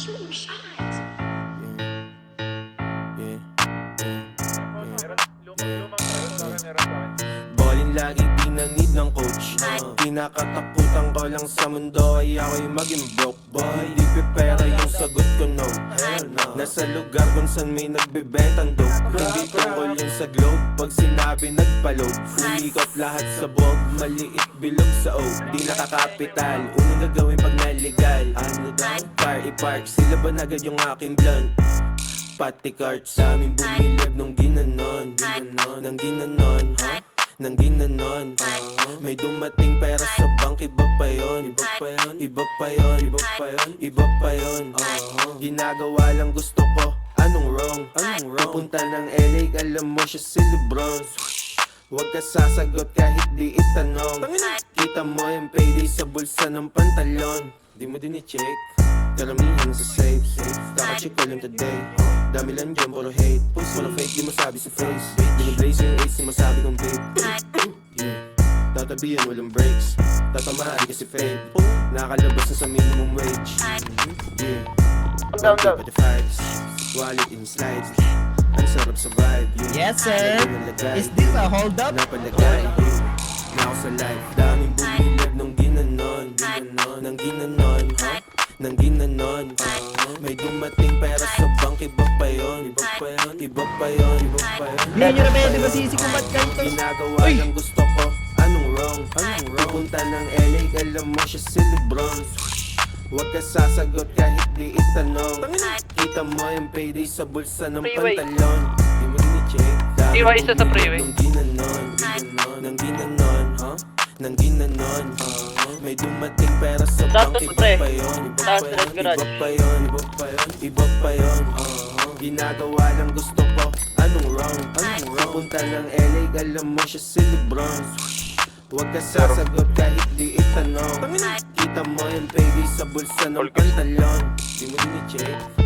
shooting shots. Ballin lagi pinanid ng coach. Kinakatakutan ko lang sa mundo ay ako'y maging broke boy. Di pipera yung sagot ko no. Hell no Nasa lugar kung saan may nagbebentang dope. Hindi tungkol yun sa globe. Pag sinabi nagpaload. Umikot lahat sa bog Maliit bilog sa oak. Di nakakapital. Unang gagawin pag? Car i-park Sila ba nagad yung aking blunt? Pati cart sa amin bumilib nung ginanon Ginanon, nang ginanon, ha? Nang ginanon, uh, May dumating pera sa bank, iba pa yon Iba pa yon, iba pa yon, iba pa yon, iba pa yon Ginagawa lang gusto ko, anong wrong? Anong wrong? Pupunta ng LA, alam mo siya si Lebron Huwag ka sasagot kahit di itanong Kita mo yung payday sa bulsa ng pantalon Di mo din i-check Karamihan sa safe Kakacheck ko lang today. Dami lang dyan, puro hate. Puro fake, di mo sabi sa face. Biniblaze yung ace, di mo sabi kong babe. Yeah. Tatabihan, walang breaks. Tatamaan kasi fade Nakakalabas na sa minimum wage. Yeah. Down, down. Wallet in slides. Ang sarap sa vibe yeah. Yes, sir. Is this a hold up? Napalagay Na ako sa life Daming bumilib Nang ginanon May dumating pera sa bank Iba pa yun, iba pa yun Iba pa yun, iba pa yun. Hindi nyo na pwede masisikumat kayo to. Ginagawa lang gusto ko. Anong wrong? Anong wrong? Pupunta ng LA Alam mo siya si Lebron. Huwag ka sasagot kahit di itanong. Kita mo yung payday sa bulsa ng pantalon. Di mo din i-check. Freeway, isa sa freeway. Nang ginanon, ha? May dumating pera sa bank, iba pa yun, iba pa yun, iba pa yun, iba pa yun, iba pa yun. Ginagawa lang gusto ko, anong wrong, anong wrong? Punta ng LA, alam mo siya si Lebron. Huwag ka sasagot kahit di itanong. Kita mo yung payday sa bulsa ng pantalon. Di mo din i-check